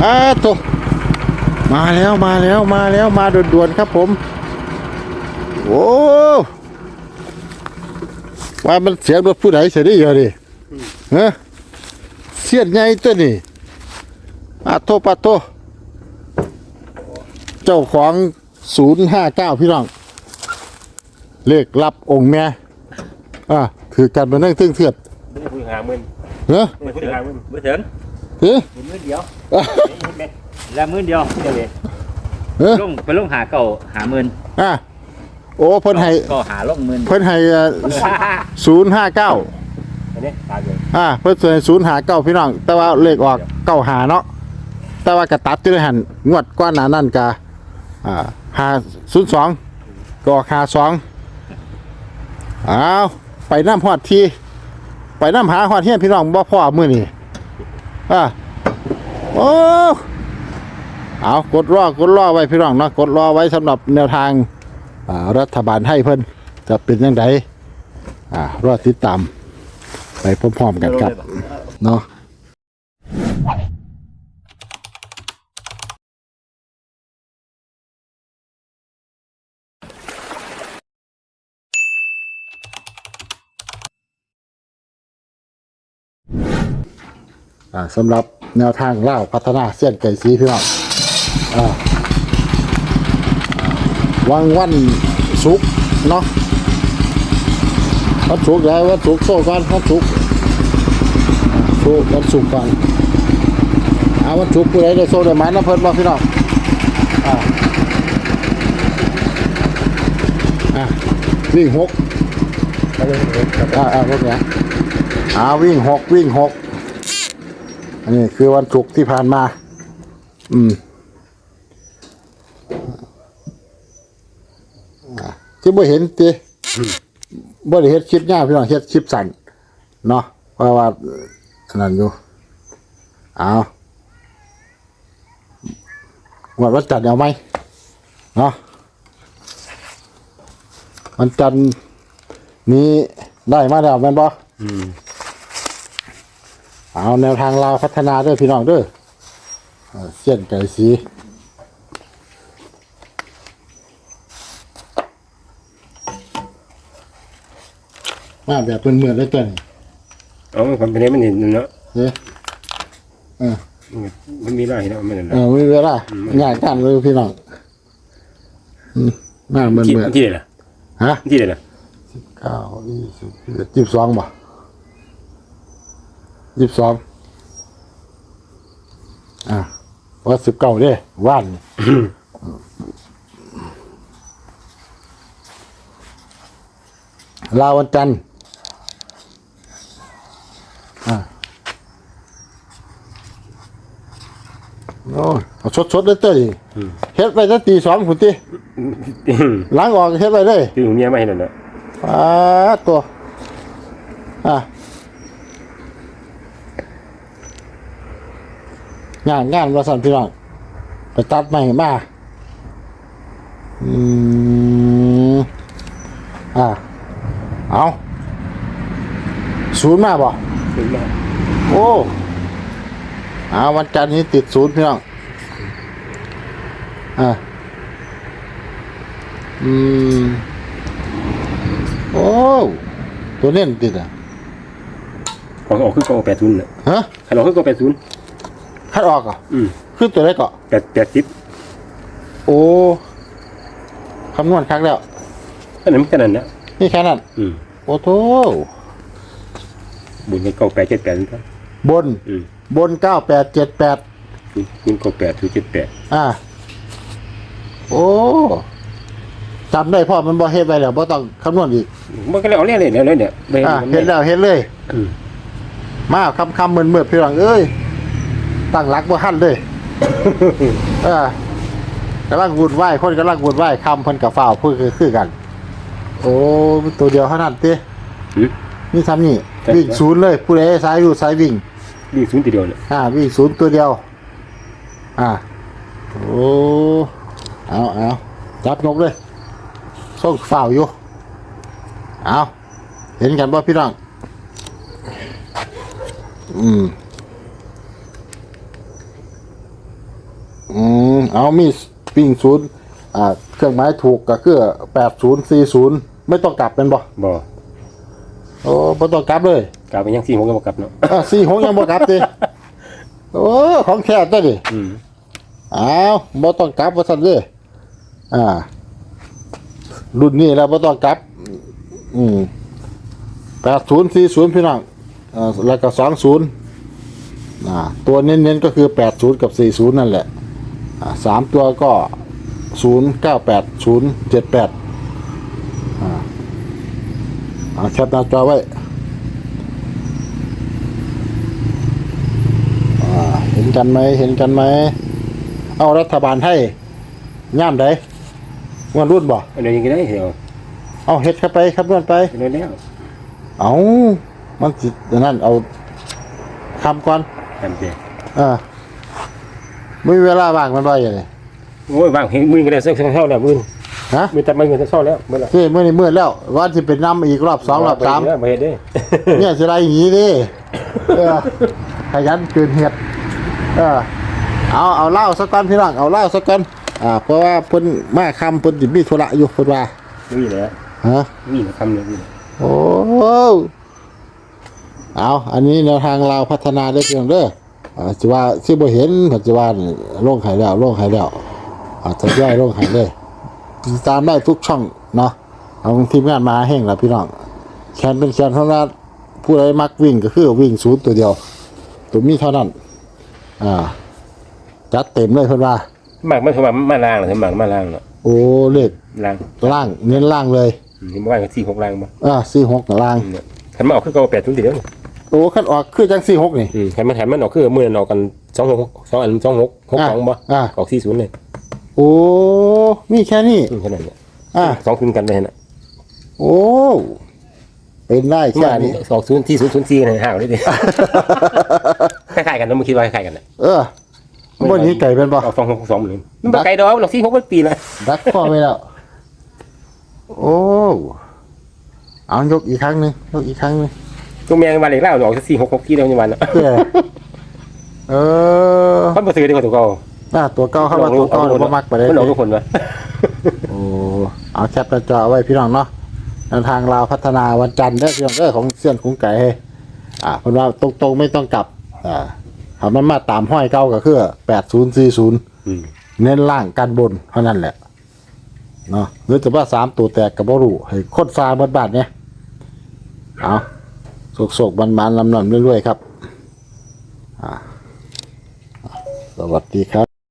อ่าตัวมาแล้วมาแล้วมาแล้วมาด่วนๆครับผม โอ้ว่ามันเสียงรถผู้ใดเสียดีเหรอดิฮะเสียดใหญ่ตัวนี่ปาโทปาโทเจ้าของศูนย์ห้าเก้าพี่น้อง เลขรับองค์แม่อ่าถือกันมานั่งตึ้งเถื่อนไม่ได้พูดหาเงินเฮ้ยไม่ได้พูดหาเงินมือถึง เฮ้ยมือเดียวแล้วมือเดียวเดี๋ยวเลยเฮ้ยลงไปลงหาเก่าหาหมื่นอะโอ้เพิ่นให้ก็หาลงหมื่นเพิ่นให้ศูนย์ห้าเก้าอันนี้ตายเลยอ่าเพิ่นให้ศูนย์หาเก้าพี่น้อง แต่ว่าเลขออกเก้าหาเนาะแต่ว่ากระตัดอยู่ในหันงวดก้อนหนานั่นกะอ่าหาศูนย์สองก็ออกหาสองอ้าวไปน้ำหอดทีไปน้ำหาหอดเฮียนพี่น้องบ่พ่อมือนี่ อ่าโอ้เอากดรอกดรอไว้พี่น้องเนาะกดรอไว้สำหรับแนวทางรัฐบาลให้เพิ่นจะเป็นยังไงอ่ารอติดตามไปพร้อมๆกันครับเนาะ อ่าสำหรับแนวทางเล่าวพัฒนาเส้นไก่สีพี่น้องอ่าวังวันศุกร์เนาะวันศุกร์แล้ววันศุกร์โซ่ก่อนวันศุกร์โซ่วันศุกร์ก่อนเอาวันศุกร์ผู้ใดได้โซ่ได้หมานะเพิ่นบอกพี่น้องอ่าอ่าวิ่งหกเขาเลยเองครับอ่าอ่าพวกเนี้ยอ่าวิ่งหกวิ่งหก อันนี้คือวันศุกร์ที่ผ่านมา อืมที่บ่เห็นติบ่ได้เฮ็ดคลิปยาวพี่น้องเฮ็ดคลิปสั้นเนาะเพราะว่าอันนั้นอยู่เอางวดวันจันทร์เอาไหมเนาะวันจันทร์นี้ได้มาแล้วแม่นบ่อืม เอาแนวทางลาวพัฒนาเด้อพี่น้องเด้อเอ่อเส้นไก่สีมาแบบเมือนๆเลยตัวนี้เอาความเป็นนี้มันเห็นเนาะเด้อมันมีไรเนาะมันเห็นเออมีเวลาง่ายกันเลยพี่น้องอืมมาเหมือนที่เหมือนที่ไหนล่ะฮะที่ไหนล่ะเก้ายี่สิบยี่สิบสองบ่ ยี่สิบสองอะว่าสิบเก้าเด้ว่านลาวันจันทร์อะโอ้ยเอาสดๆเลยเต้ยเฮ็ดไปตั้งตีสองคุณตีล้างออกเฮ็ดไปเลยคือผมเมียไม่เห็นเนาะอ่าตัว อะ งานงานวาสันพี่น้องไปตัดใหม่มาอืมอะเอาศูนย์มาบ่ถึงมาโอ้อาวันจันทร์นี้ติดศูนย์พี่น้องอะอืมโอ้ตัวเน้นติดอะออกออกคือก็แปดศูนย์น่ะฮะขันออกคือก็แปดศูนย์ คัดออกอะอืมขึ้นตัวได้ก่อแปดแปดสิบโอ้คำนวณครั้งแล้วอันนั้นแค่นั้นนะนี่แค่นั้นอืมโอ้โถบุญเงินเก้าแปดเจ็ดแปดนั่นก็บนอืมบนเก้าแปดเจ็ดแปดเงินเก้าแปดถึงเจ็ดแปดอ่าโอ้จำได้พ่อมันบ่เฮ็ดไปแล้วบ่ต้องคำนวณอีกมันก็เลยเอาเรียกเลยเนี่ยเนี่ยไม่อ่ามันเห็นแล้วเห็นเลย อืมมาคำคำเมือนเมือพี่หลังเอ้ย ตั้งรักบ่ทันเลยเออกำลังวุ่นวายคนกำลังวุ่นวายคำเพิ่นกับฝ้าวเพื่อคือคือกัน โอ้ตัวเดียวเท่านั้นเต้อืมนี่ทำนี่ใช่ วิ่งศูนย์เลยผู้ใดสายอยู่สายวิ่งวิ่งศูนย์ทีเดียวเนี่ยอ่าวิ่งศูนย์ตัวเดียว อ่าโอ้เอาเอาจับนกเลยส่งฝ่าวอยู่เอาเห็นกันบ่พี่น้องอืม อืมเอามีวิ่งศูนย์อ่าเครื่องหมายถูกก็คือแปดศูนย์สี่ศูนย์ไม่ต้องกลับเป็นบ่บ่โอ้ไม่ต้องกลับเลยกลับไปยังสี่หกก็บ่กลับเนาะอ่าสี่หกยังบ่กลับดิโอ้ของแค่ได้ดิอืมอ้าวบ่ต้องกลับว่าซั่นเด้อ่า รุ่นนี้แล้วบ่ต้องกลับ อืมแปดศูนย์สี่ศูนย์พี่น้องเอ่าแล้วก็สองศูนย์อ่า ตัวเน้นๆก็คือแปดศูนย์กับสี่ศูนย์นั่นแหละอ่า สามตัวก็ศูนย์เก้าแปดศูนย์เจ็ดแปดอ่าเอาแคปหน้าจอไว้อ่าเห็นกันไหมเห็นกันไหม เอารัฐบาลให้ย่ามใดงวดรุ่นบ่อันนี้ยังไงได้เหรอเอาเฮ็ดเข้าไปครับนวดไปอันนี้แล้วเอามันสิอันนั่นเอาคำก่อนทำเจเอ่าไม่มีเวลาว่างมันบ่อย่างไรโอ้ยบางเห็นมือก็ได้เศร้าแล้วมือฮะมือแต่มือก็เศร้าแล้วมือละเฮ้ยเมื่อนี้มืดแล้ววันที่เป็นน้ำอีกรอบสองรอบสามมาเห็นได้เนี่ยสิไรอย่างนี้ดิเออขยันเกินเหตุเออเอาเอาเหล้าสักก้อนพี่น้องเอาเหล้าสักก้อนอ่าเพราะว่าเพิ่นมาคำเพิ่นสิมีธุระอยู่เพิ่นว่านี่แหละฮะนี่นะคำเลยนี่โอ้เอาอันนี้แนวทางเราวพัฒนาได้เพียงเด้อ อ่าสิว่าสิบ่เห็นปัจจุบันโล่งไข่แล้วโล่งไข่แล้วอาจจะย่อยโล่งไข่เลยติดตามได้ทุกช่องเนาะเอาทีมงานมาแห้งแล้วพี่น้องแคนเป็นแคนเท่านั้นผู้ใดมักวิ่งก็คือวิ่งศูนย์ตัวเดียว ตัวมีเท่านั้น อ่า จัดเต็มเลยเพิ่นว่าหมากมันสมากมาล่างเหรอหมากมาล่างเนาะโอ้เลขล่างล่างเน้นล่างเลยนี่เมื่อวานก็สี่หกล่างมาอ่าสี่หกล่างเนี่ยขันมาออกคือเก่าแปดทุนทีเดียว โอ้ขันออกคือจังสี่หกนี่ อืมขันมันหันมันออกคือมือออกกันสองหกสองอันสองหกหกสองบ่อ่า ออกสี่ศูนย์เลยโอ้มีแค่นี้อืมแค่นั้นเนี่ยอ่าสองทุนกันเลยนะโอ้เป็นได้แค่มานี้ สองศูนย์ที่ศูนย์ศูนย์สี่กันห่างเลยดิ คล้ายๆกันนะมึงคิดว่าคล้ายๆกันนะเออวันนี้ไก่เป็นปะออกสองหกสองเหมือนมันบ่ไกลดอกหรอกสี่หกเป็นปีละดักพ่อไว้แล้ว โอ้ เอายกอีกครั้งหนึ่งยกอีกครั้งหนึ่ง ตัวแมงวันเหล็กเล่าออกสี่หกหกกี่เดียวในวันละเพื่อเออเขาบ่ซื้อดีกว่าตัวเก่าหน้าตัวเก้าเข้ามาตัวเก้าหรือว่ามักไปได้มันออกทุกคนวะโอ้เอาแคปหน้าจอไว้พี่น้องเนาะแนวทางเราวพัฒนาวันจันทร์เด้อพี่น้องเด้อของเสี้ยนคุ้งไก่ให้อ่าเพราะว่าตรงๆไม่ต้องกลับ อ่าถ้ามันมาตามห้อยเก้าก็คือแปดศูนย์สี่ศูนย์อืมเน้นล่างกันบนเท่านั้นแหละเนาะหรือจะว่าสามตัวแตกกับบรูให้โคตรฟ้าเบิดบาทเนี่ยเอา โศกๆบันๆลำนำเรื่อยๆครับ สวัสดีครับ